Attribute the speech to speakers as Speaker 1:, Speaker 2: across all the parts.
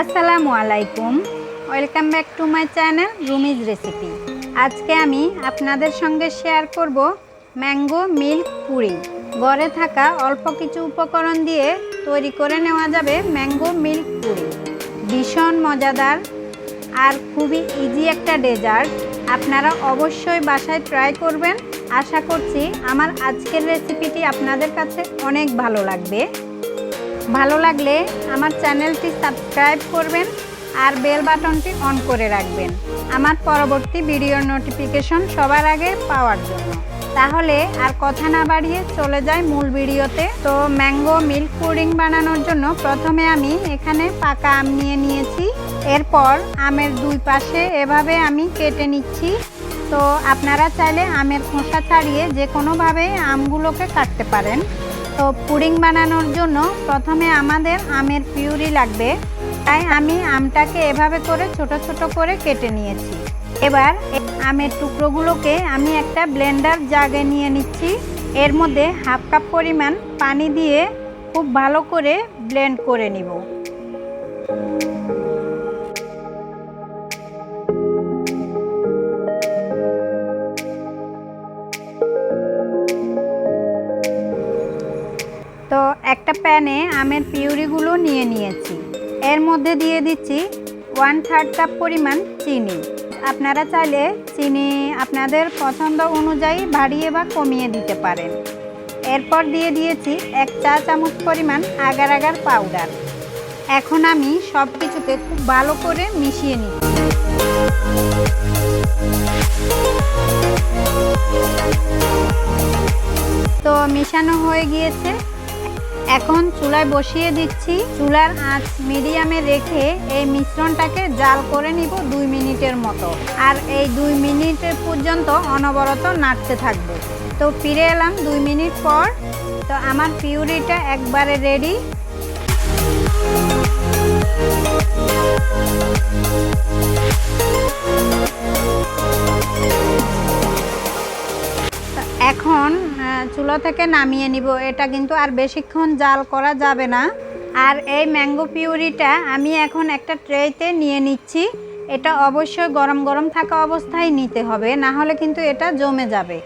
Speaker 1: আসসালামু আলাইকুম। Welcome back to my channel Rumi's recipe আজকে আমি আপনাদের সঙ্গে শেয়ার করব ম্যাঙ্গো মিল্ক পুরি। ঘরে থাকা অল্প কিছু উপকরণ দিয়ে তৈরি করে নেওয়া যাবে ম্যাঙ্গো মিল্ক পুরি। ভীষণ মজাদার আর খুবই ইজি একটা ডেজার্ট আপনারা অবশ্যই বাসায় ট্রাই করবেন। আশা করছি আমার আজকের রেসিপিটি আপনাদের কাছে অনেক ভালো লাগবে। ভালো লাগলে আমার চ্যানেলটি সাবস্ক্রাইব করবেন আর বেল বাটনটি অন করে রাখবেন। আমার পরবর্তী ভিডিওর নোটিফিকেশন সবার আগে পাওয়ার জন্য। তাহলে আর কথা না বাড়িয়ে চলে যাই মূল ভিডিওতে। তো ম্যাঙ্গো মিল্ক পুডিং বানানোর জন্য প্রথমে আমি এখানে পাকা আম নিয়ে নিয়েছি। এরপর আমের দুই পাশে এভাবে আমি কেটে নিচ্ছি। তো আপনারা চাইলে আমের খোসা ছাড়িয়ে যে কোনোভাবে আমগুলোকে কাটতে পারেন। তো পুডিং বানানোর জন্য প্রথমে আমাদের আমের পিউরি লাগবে। তাই আমি আমটাকে এভাবে করে ছোট ছোট করে কেটে নিয়েছি। এবার আমের টুকরোগুলোকে আমি একটা ব্লেন্ডার জাগে নিয়ে নিচ্ছি। এর মধ্যে হাফ কাপ পরিমাণ পানি দিয়ে খুব ভালো করে ব্লেন্ড করে নিব। তো একটা প্যানে আমের পিউরিগুলো নিয়ে নিয়েছি। এর মধ্যে দিয়ে দিচ্ছি ওয়ান থার্ড কাপ পরিমাণ চিনি। আপনারা চাইলে চিনি আপনাদের পছন্দ অনুযায়ী বাড়িয়ে বা কমিয়ে দিতে পারেন। এরপর দিয়ে দিয়েছি এক চা চামচ পরিমাণ আগার আগার পাউডার এখন আমি সব কিছুকে খুব ভালো করে মিশিয়ে নিচ্ছি। তো মিশানো হয়ে গিয়েছে। এখন চুলায় বসিয়ে দিচ্ছি। চুলার আঁচ মিডিয়ামে রেখে এই মিশ্রণটাকে জাল করে নিব দুই মিনিটের মতো। আর এই দুই মিনিটের পর্যন্ত অনবরত নাড়তে থাকব। তো ফিরে এলাম দুই মিনিট পর। তো আমার পিউরিটা একবারে রেডি। চুলা থেকে নামিয়ে নিব। এটা কিন্তু আর বেশিক্ষণ জাল করা যাবে না। আর এই ম্যাঙ্গো পিউরিটা আমি এখন একটা ট্রেতে নিয়ে নিচ্ছি। এটা অবশ্যই গরম গরম থাকা অবস্থায় নিতে হবে, না হলে কিন্তু এটা জমে যাবে।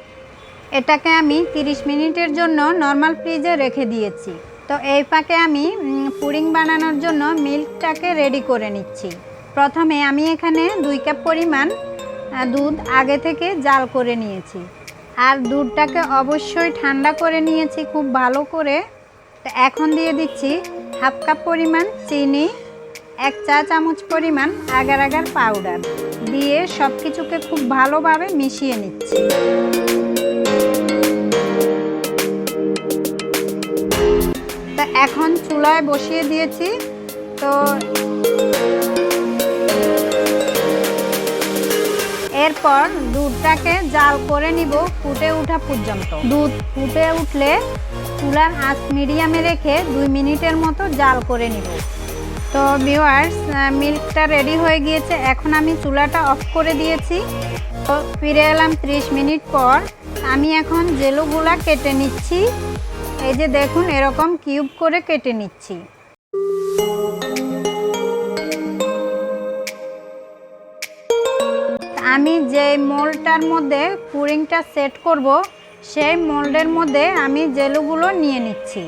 Speaker 1: এটাকে আমি 30 মিনিটের জন্য নর্মাল ফ্রিজে রেখে দিয়েছি। তো এই ফাঁকে আমি পুডিং বানানোর জন্য মিল্কটাকে রেডি করে নিচ্ছি। প্রথমে আমি এখানে দুই কাপ পরিমাণ দুধ আগে থেকে জাল করে নিয়েছি। আর দুধটাকে অবশ্যই ঠান্ডা করে নিয়েছি, খুব ভালো করে। তো এখন দিয়ে দিচ্ছি হাফ কাপ পরিমাণ চিনি, এক চা চামচ পরিমাণ আগার আগার পাউডার। দিয়ে সব কিছুকে খুব ভালোভাবে মিশিয়ে নিচ্ছি। তা এখন চুলায় বসিয়ে দিয়েছি। তো এরপর দুধটাকে জাল করে নিব ফুটে ওঠা পর্যন্ত। দুধ ফুটে উঠলে চুলার আঁচ মিডিয়ামে রেখে দুই মিনিটের মতো জাল করে নিব। তো ভিউয়ার্স মিল্কটা রেডি হয়ে গিয়েছে। এখন আমি চুলাটা অফ করে দিয়েছি। তো ফিরে এলাম 30 মিনিট পর। আমি এখন জেলোগুলা কেটে নিচ্ছি। এই যে দেখুন, এরকম কিউব করে কেটে নিচ্ছি। আমি যে মোল্ডটার মধ্যে পুরিংটা সেট করব, সেই মোল্ডের মধ্যে আমি জেলুগুলো নিয়ে নিচ্ছি।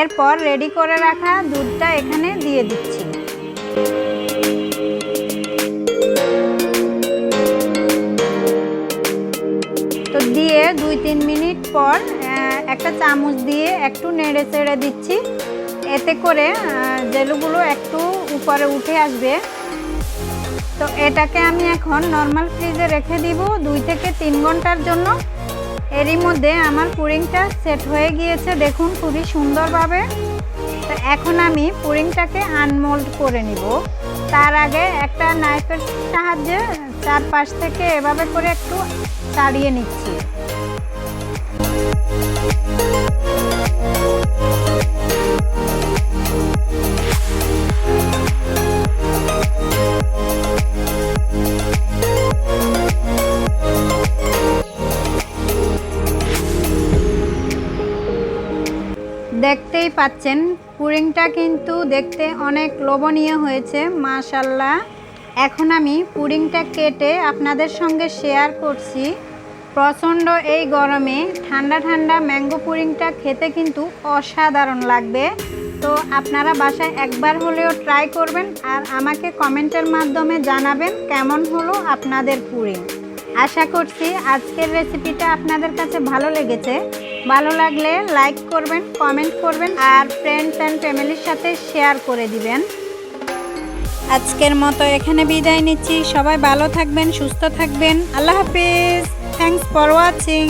Speaker 1: এরপর রেডি করে রাখা দুধটা এখানে দিয়ে দিচ্ছি। তো দিয়ে দুই তিন মিনিট পর একটা চামচ দিয়ে একটু নেড়ে চেড়ে দিচ্ছি। এতে করে জেলুগুলো একটু উপরে উঠে আসবে। তো এটাকে আমি এখন নর্মাল ফ্রিজে রেখে দিব দুই থেকে তিন ঘণ্টার জন্য। এরই মধ্যে আমার পুরিংটা সেট হয়ে গিয়েছে, দেখুন খুবই সুন্দরভাবে। তো এখন আমি পুরিংটাকে আনমোল্ড করে নিব। তার আগে একটা নাইফের সাহায্যে চারপাশ থেকে এভাবে করে একটু তাড়িয়ে নিচ্ছি। দেখতেই পাচ্ছেন পুডিংটা কিন্তু দেখতে অনেক লোভনীয় হয়েছে, মাশাল্লাহ। এখন আমি পুডিংটা কেটে আপনাদের সঙ্গে শেয়ার করছি। প্রচণ্ড এই গরমে ঠান্ডা ঠান্ডা ম্যাঙ্গো পুডিংটা খেতে কিন্তু অসাধারণ লাগবে। তো আপনারা বাসায় একবার হলেও ট্রাই করবেন আর আমাকে কমেন্টের মাধ্যমে জানাবেন কেমন হলো আপনাদের পুডিং আশা করছি আজকের রেসিপিটা আপনাদের কাছে ভালো লেগেছে। ভালো লাগলে লাইক করবেন কমেন্ট করবেন আর ফ্রেন্ডস অ্যান্ড ফ্যামিলির সাথে শেয়ার করে দিবেন। আজকের মতো এখানে বিদায় নিচ্ছি। সবাই ভালো থাকবেন, সুস্থ থাকবেন। আল্লাহ হাফিজ। Thanks for watching